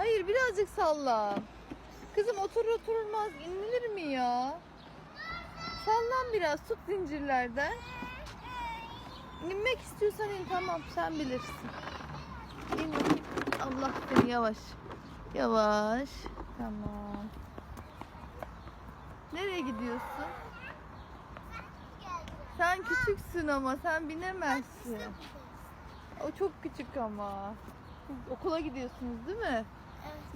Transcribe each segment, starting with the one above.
Hayır birazcık salla. Kızım otur oturulmaz inilir mi ya? Sallan biraz tut zincirlerden. İnmek istiyorsan in tamam sen bilirsin. İn. Allah seni yavaş. Yavaş. Tamam. Nereye gidiyorsun? Sen küçüksün ama sen binemezsin. O çok küçük ama. Siz okula gidiyorsunuz değil mi?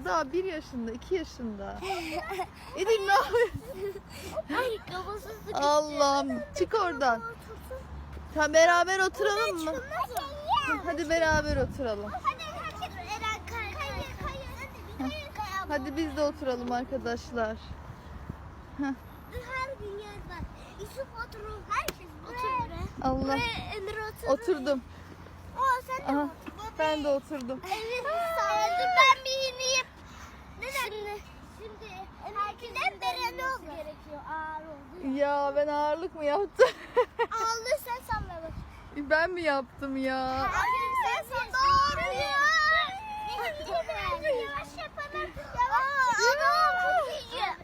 Daha bir yaşında, iki yaşında. Edin ne yapıyorsun? Ay kafası sıkıştı. Allah'ım çık oradan. Sen beraber oturalım mı? Hadi beraber oturalım. Hadi biz de oturalım arkadaşlar. her gün yer var. Yusuf oturur. Herkes otur buraya. Allah. Oturdum. Oo sen de otur. Ben de oturdum. Evet sağ dur ben bir ineyim. Şimdi şimdi herkesin Beren'e oldu gerekiyor ağır oldu. Ya ben ağırlık mı yaptım? Ağırlığı sen salla bak. ben mi yaptım ya? Sen sen doğru ya. Yavaş yapalım. Yavaş.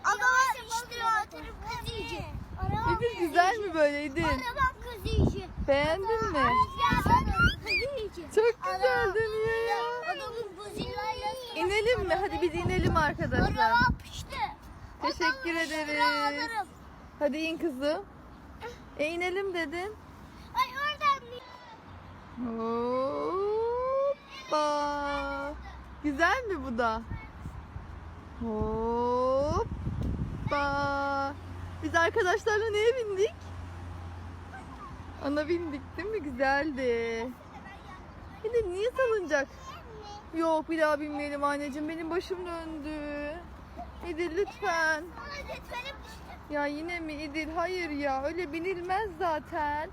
Adam işte oturup güzel mi böyle İdil? Arabam kız iyice. Beğendin mi? Ya kız iyice. Çok güzel dönüyor ya. Adamın buzillayla. İnelim mi? Hadi biz inelim arkadaşlar. Araba pişti. Teşekkür ederiz. Hadi in kızım. E inelim dedin. Ay oradan Hoppa. Güzel mi bu da? Hoppa. Biz arkadaşlarla neye bindik? Ona bindik değil mi? Güzeldi. Bir de niye salıncak? Yok bir daha binmeyelim anneciğim. Benim başım döndü. İdil lütfen. Ya yine mi İdil? Hayır ya öyle binilmez zaten.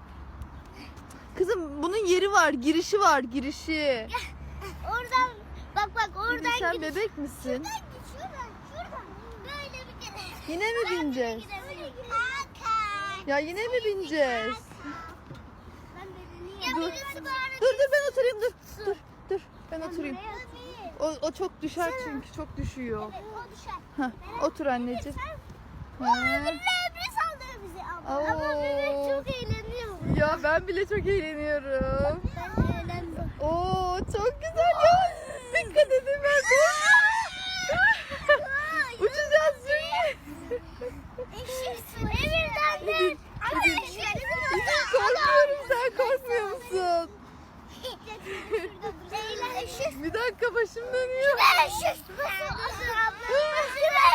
Kızım bunun yeri var, girişi var, girişi. Oradan bak bak İdil oradan sen gidiş. bebek misin? Şuradan git şuradan şuradan. Böyle bir kere. Yine mi bineceğiz? Hakan. Ya yine mi bineceğiz? Ben Dur. Dur dur ben oturayım dur. Dur dur ben oturayım. O, o çok düşer çünkü çok düşüyor. Evet, o düşer. Heh, otur anneciğim. Ha. Emre sallıyor bizi ama. Oo. Ama bebek çok eğleniyor. Ya ben bile çok eğleniyorum. Ben eğlendim. Oo çok güzel ya. Dikkat edin ben Uçacağız şimdi. Eşit. Emir'den de. Ama eşit. Korkuyorum sen korkmuyor musun? Leyla eşit. Bir dakika başım dönüyor. Eşit. Beni